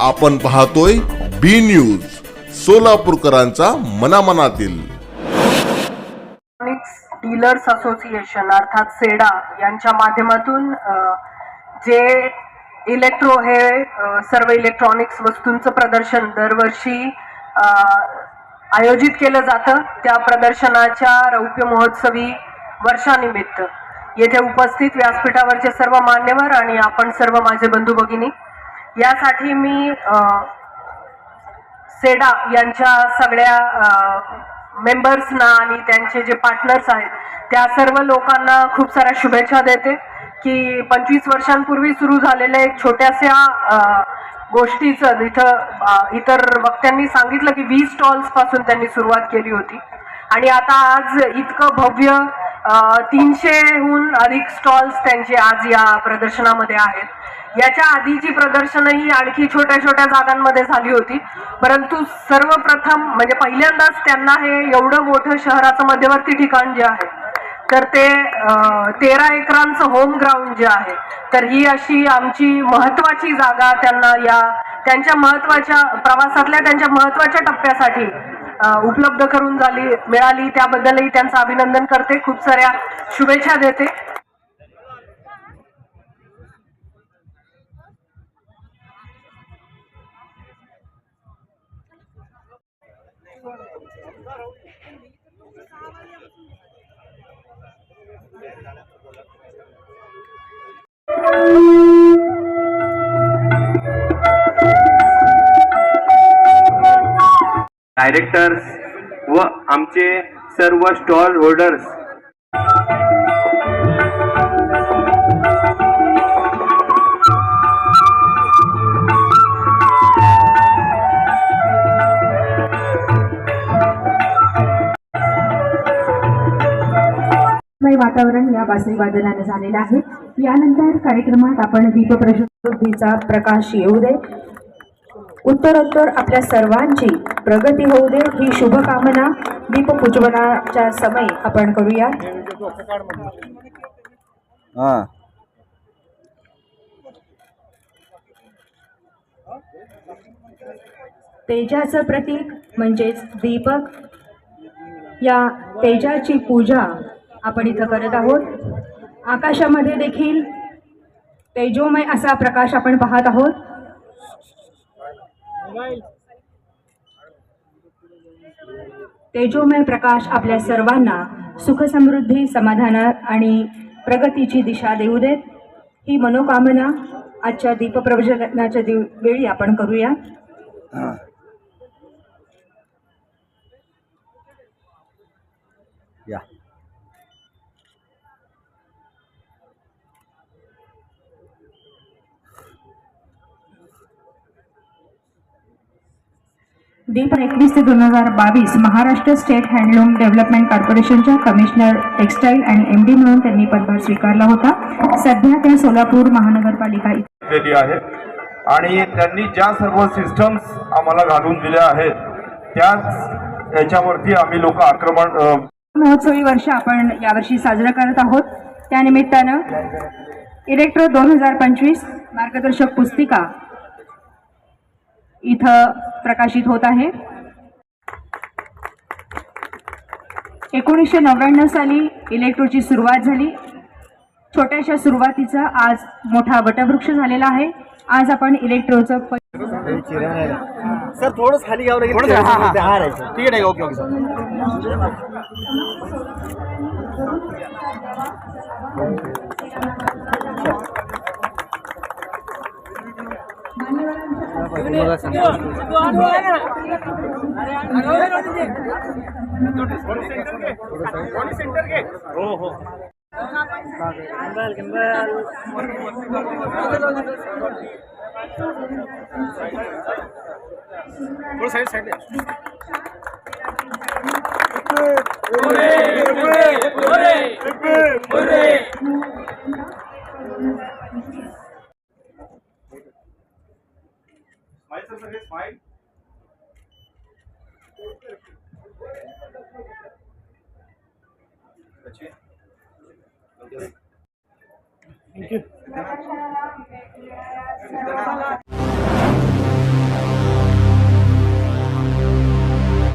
आपण पाहतोय B news सोलापूरकरांचा मनामनातील. इलेक्ट्रॉनिक्स डीलर्स असोसिएशन अर्थात सेडा यांच्या माध्यमातून जे इलेक्ट्रो हे सर्व इलेक्ट्रॉनिक्स वस्तूंचं प्रदर्शन दरवर्षी अ, आयोजित केलं जातं. त्या प्रदर्शनाच्या रौप्य महोत्सवी वर्षानिमित्त. येथे उपस्थित व्यासपीठावरचे सर्व मान्यवर आणि आपण सर्व माझे बंधू भगिनी यासाठी मी सेडा यांच्या सगळ्या मेंबर्सना आणि त्यांचे जे पार्टनर्स आहेत त्या सर्व लोकांना खूप साऱ्या शुभेच्छा देते की पंचवीस वर्षांपूर्वी सुरू झालेल्या एक छोट्याशा गोष्टीचं इथं इतर वक्त्यांनी सांगितलं की वीस स्टॉल्सपासून त्यांनी सुरुवात केली होती. आणि आता आज इतकं भव्य तीनशेहून अधिक स्टॉल्स त्यांचे आज या प्रदर्शनामध्ये आहेत. याच्या आधीची प्रदर्शनही आणखी छोट्या छोट्या जागांमध्ये झाली होती. परंतु सर्वप्रथम म्हणजे पहिल्यांदाच त्यांना हे एवढं मोठं शहराचं मध्यवर्ती ठिकाण जे आहे तर ते तेरा एकरांचं होम ग्राउंड जे आहे तर ही अशी आमची महत्वाची जागा त्यांना या त्यांच्या महत्त्वाच्या प्रवासातल्या त्यांच्या महत्त्वाच्या टप्प्यासाठी उपलब्ध करून झाली मिळाली. त्याबद्दलही त्यांचं अभिनंदन करते. खूप साऱ्या शुभेच्छा देते. डायरेक्टर्स व आमचे सर्व स्टॉल होल्डर्स वातावरण या बासरी वादनाने झालेलं आहे. यानंतर कार्यक्रमात आपण दीप प्रशुद्धीचा प्रकाश येऊ दे. उत्तरोत्तर आपल्या सर्वांची प्रगती होऊ दे. ही शुभकामना दीप पुजवनाच्या समय आपण करूया. हा. तेजाचं प्रतीक म्हणजेच दीपक. या तेजाची पूजा आपण इथं करत आहोत. आकाशामध्ये देखील तेजोमय असा प्रकाश आपण पाहत आहोत. तेजोमय प्रकाश आपल्या सर्वांना सुखसमृद्धी समाधाना समाधानात आणि प्रगतीची दिशा देऊ देत. ही मनोकामना आजच्या दीपप्रवचनाच्या दिव वेळी आपण करूया. दीप एकवीस ते दोन हजार बावीस महाराष्ट्र स्टेट हँडलूम डेव्हलपमेंट कॉर्पोरेशनच्या कमिशनर टेक्स्टाईल आणि एम डी म्हणून त्यांनी पदभार स्वीकारला होता. सध्या त्या सोलापूर महानगरपालिका केली आहे. आणि त्यांनी ज्या सर्व सिस्टम्स आम्हाला घालून दिल्या आहेत त्याच याच्यावरती आम्ही लोक आक्रमण महोत्सवी वर्ष आपण यावर्षी साजरं करत आहोत. त्यानिमित्तानं इलेक्ट्रो दोन हजार पंचवीस मार्गदर्शक पुस्तिका इथं प्रकाशित होत आहे. एकोणीसशे नव्याण्णव साली इलेक्ट्रोची सुरुवात झाली. छोट्याशा सुरुवातीचा आज मोठा वटवृक्ष झालेला आहे. आज आपण इलेक्ट्रोचं सर थोडस खाली घ्यावं लागेल. ठीक आहे ओके ओके सर. बघा सांगा हो हो साईड साईड स्माइल सर सगळे स्माइल थँक्यू